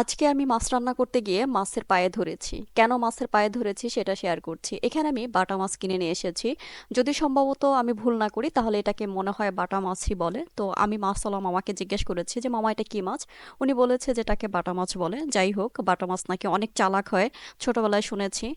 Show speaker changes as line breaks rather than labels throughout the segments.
আজকে আমি মাছ রান্না করতে গিয়ে মাছের পায়ে ধরেছি। কেন মাছের পায়ে ধরেছি সেটা শেয়ার করছি। এখানে আমি বাটা মাছ কিনে নিয়ে এসেছি। যদি সম্ভবত আমি ভুল না করি, তাহলে এটাকে মনে হয় বাটা মাছই বলে। তো আমি মাছ মাছওয়ালা মামাকে জিজ্ঞেস করেছি যে, মামা, এটা কী মাছ? উনি বলেছে যে, এটাকে বাটা মাছ বলে। যাই হোক, বাটা মাছ নাকি অনেক চালাক হয়। ছোটবেলায় শুনেছি।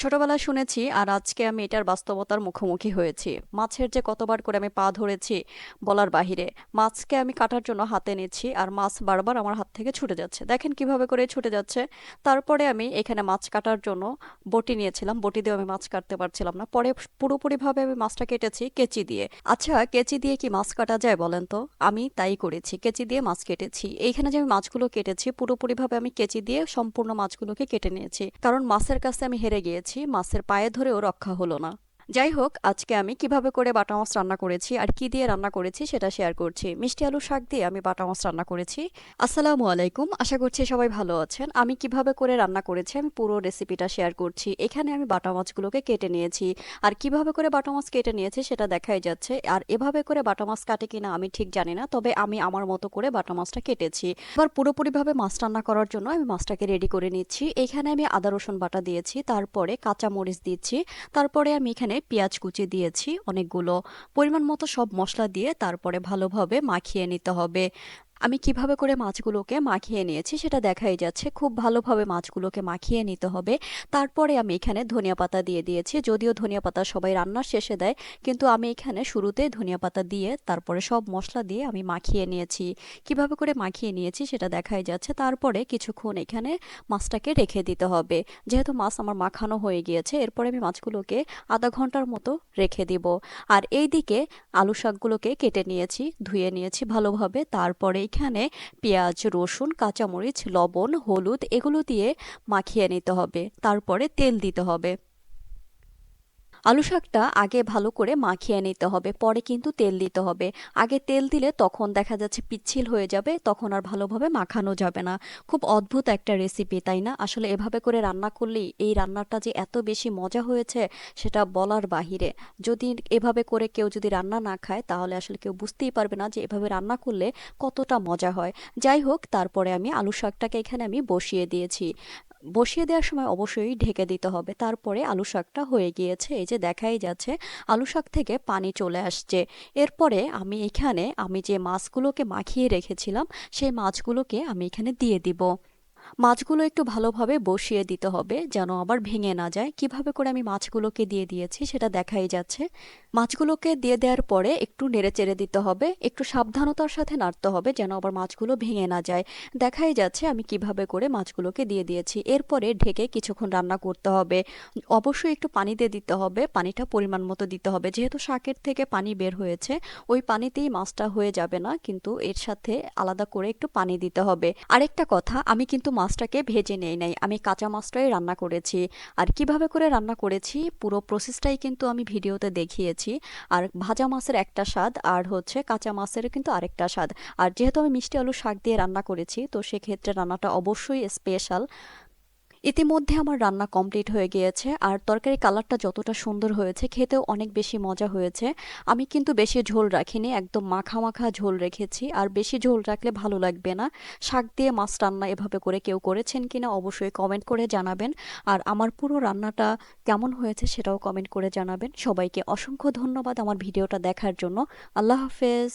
ছোটবেলায় শুনেছি আর আজকে আমি এটার বাস্তবতার মুখোমুখি হয়েছি। মাছের যে কতবার করে আমি পা ধরেছি বলার বাহিরে, মাছকে আমি কাটার জন্য হাতে নিচ্ছি আর মাছ বারবার আমার হাত থেকে ছুটে যাচ্ছে। দেখেন কীভাবে করে ছুটে যাচ্ছে। তারপরে আমি এখানে মাছ কাটার জন্য বটি নিয়েছিলাম। বটি দিয়ে আমি মাছ কাটতে পারছিলাম না। পরে পুরোপুরিভাবে আমি মাছটা কেটেছি কেচি দিয়ে। আচ্ছা কেচি দিয়ে কি মাছ কাটা যায় বলেন তো? আমি তাই করেছি, কেচি দিয়ে মাছ কেটেছি। এইখানে যে আমি মাছগুলো কেটেছি, পুরোপুরিভাবে আমি কেচি দিয়ে সম্পূর্ণ মাছগুলোকে কেটে নিয়েছি। কারণ মাছের কাছে আমি হেরে গিয়েছি মাছের পায়ে ধরেও রক্ষা হলো না। যাই হোক আজকে আমি কীভাবে করে বাটা মাছ রান্না করেছি আর কি দিয়ে রান্না করেছি সেটা শেয়ার করছি। মিষ্টি আলু শাক দিয়ে আমি বাটা মাছ রান্না করেছি। আসসালামু আলাইকুম, আশা করছি সবাই ভালো আছেন। আমি কীভাবে করে রান্না করেছি আমি পুরো রেসিপিটা শেয়ার করছি। এখানে আমি বাটা মাছগুলোকে কেটে নিয়েছি। আর কীভাবে করে বাটা মাছ কেটে নিয়েছি সেটা দেখাই যাচ্ছে। আর এভাবে করে বাটা মাছ কাটে কিনা আমি ঠিক জানি না, তবে আমি আমার মতো করে বাটা মাছটা কেটেছি। এবার পুরোপুরিভাবে মাছ রান্না করার জন্য আমি মাছটাকে রেডি করে নিচ্ছি। এখানে আমি আদা, রসুন বাটা দিয়েছি। তারপরে কাঁচা মরিচ দিচ্ছি। তারপরে আমি এখানে পেঁয়াজ কুচি দিয়েছি। অনেকগুলো পরিমাণ মতো সব মশলা দিয়ে তারপরে ভালোভাবে মাখিয়ে নিতে হবে। আমি কীভাবে করে মাছগুলোকে মাখিয়ে নিয়েছি সেটা দেখাই যাচ্ছে। খুব ভালোভাবে মাছগুলোকে মাখিয়ে নিতে হবে। তারপরে আমি এখানে ধনিয়া পাতা দিয়ে দিয়েছি। যদিও ধনিয়া পাতা সবাই রান্নার শেষে দেয়, কিন্তু আমি এখানে শুরুতে ধনিয়া পাতা দিয়ে, তারপরে সব মশলা দিয়ে আমি মাখিয়ে নিয়েছি। কীভাবে করে মাখিয়ে নিয়েছি সেটা দেখাই যাচ্ছে। তারপরে কিছুক্ষণ এখানে মাছটাকে রেখে দিতে হবে। যেহেতু মাছ আমার মাখানো হয়ে গিয়েছে, এরপরে আমি মাছগুলোকে আধা ঘণ্টার মতো রেখে দিব। আর এই দিকে আলু শাকগুলোকে কেটে নিয়েছি, ধুয়ে নিয়েছি ভালোভাবে। তারপরে এখানে পেঁয়াজ, রসুন, কাঁচামরিচ, লবণ, হলুদ এগুলো দিয়ে মাখিয়ে নিতে হবে। তারপরে তেল দিতে হবে। আলু শাকটা আগে ভালো করে মাখিয়ে নিতে হবে, পরে কিন্তু তেল দিতে হবে। আগে তেল দিলে তখন দেখা যাচ্ছে পিচ্ছিল হয়ে যাবে, তখন আর ভালোভাবে মাখানো যাবে না। খুব অদ্ভুত একটা রেসিপি তাই না? আসলে এভাবে করে রান্না করলেই এই রান্নাটা যে এত বেশি মজা হয়েছে, সেটা বলার বাহিরে। যদি এভাবে করে কেউ যদি রান্না না খায়, তাহলে আসলে কেউ বুঝতেই পারবে না যে এভাবে রান্না করলে কতটা মজা হয়। যাই হোক, তারপরে আমি আলু শাকটাকে এখানে আমি বসিয়ে দিয়েছি। বসিয়ে দেওয়ার সময় অবশ্যই ঢেকে দিতে হবে। তারপরে আলু শাকটা হয়ে গিয়েছে। এই যে দেখাই যাচ্ছে, আলু শাক থেকে পানি চলে আসছে। এরপরে আমি এখানে, আমি যে মাছগুলোকে মাখিয়ে রেখেছিলাম, সেই মাছগুলোকে আমি এখানে দিয়ে দিব। মাছগুলো একটু ভালোভাবে বসিয়ে দিতে হবে, যেন আবার ভেঙে না যায়। কীভাবে করে আমি মাছগুলোকে দিয়ে দিয়েছি সেটা দেখাই যাচ্ছে। মাছগুলোকে দিয়ে দেওয়ার পরে একটু নেড়ে চেড়ে দিতে হবে, একটু সাবধানতার সাথে নাড়তে হবে যেন আবার মাছগুলো ভেঙে না যায়। দেখাই যাচ্ছে আমি কীভাবে করে মাছগুলোকে দিয়ে দিয়েছি। এরপরে ঢেকে কিছুক্ষণ রান্না করতে হবে। অবশ্যই একটু পানি দিয়ে দিতে হবে, পানিটা পরিমাণ মতো দিতে হবে। যেহেতু শাকের থেকে পানি বের হয়েছে, ওই পানিতেই মাছটা হয়ে যাবে না, কিন্তু এর সাথে আলাদা করে একটু পানি দিতে হবে। আরেকটা কথা, আমি কিন্তু মাছটাকে ভেজে নেই নাই। আমি কাঁচা মাছটাই রান্না করেছি। আর কীভাবে করে রান্না করেছি, পুরো প্রসেসটাই কিন্তু আমি ভিডিওতে দেখিয়েছি। আর ভাজা মাছের একটা স্বাদ, আর হচ্ছে কাঁচা মাছের কিন্তু আরেকটা স্বাদ। আর যেহেতু আমি মিষ্টি আলু শাক দিয়ে রান্না করেছি, তো সেক্ষেত্রে রান্নাটা অবশ্যই স্পেশাল ইতিমধ্যে আমার রান্না কমপ্লিট হয়ে গিয়েছে, আর তরকারি কালারটা যতটা সুন্দর হয়েছে, খেতেও অনেক বেশি মজা হয়েছে। আমি কিন্তু বেশি ঝোল রাখিনি, একদম মাখা মাখা ঝোল রেখেছি, আর বেশি ঝোল রাখলে ভালো লাগবে না। শাক দিয়ে মাছ রান্না এভাবে করে কেউ করেছেন কিনা অবশ্যই কমেন্ট করে জানাবেন, আর আমার পুরো রান্নাটা কেমন হয়েছে সেটাও কমেন্ট করে জানাবেন। সবাইকে অসংখ্য ধন্যবাদ আমার ভিডিওটা দেখার জন্য। আল্লাহ হাফেজ।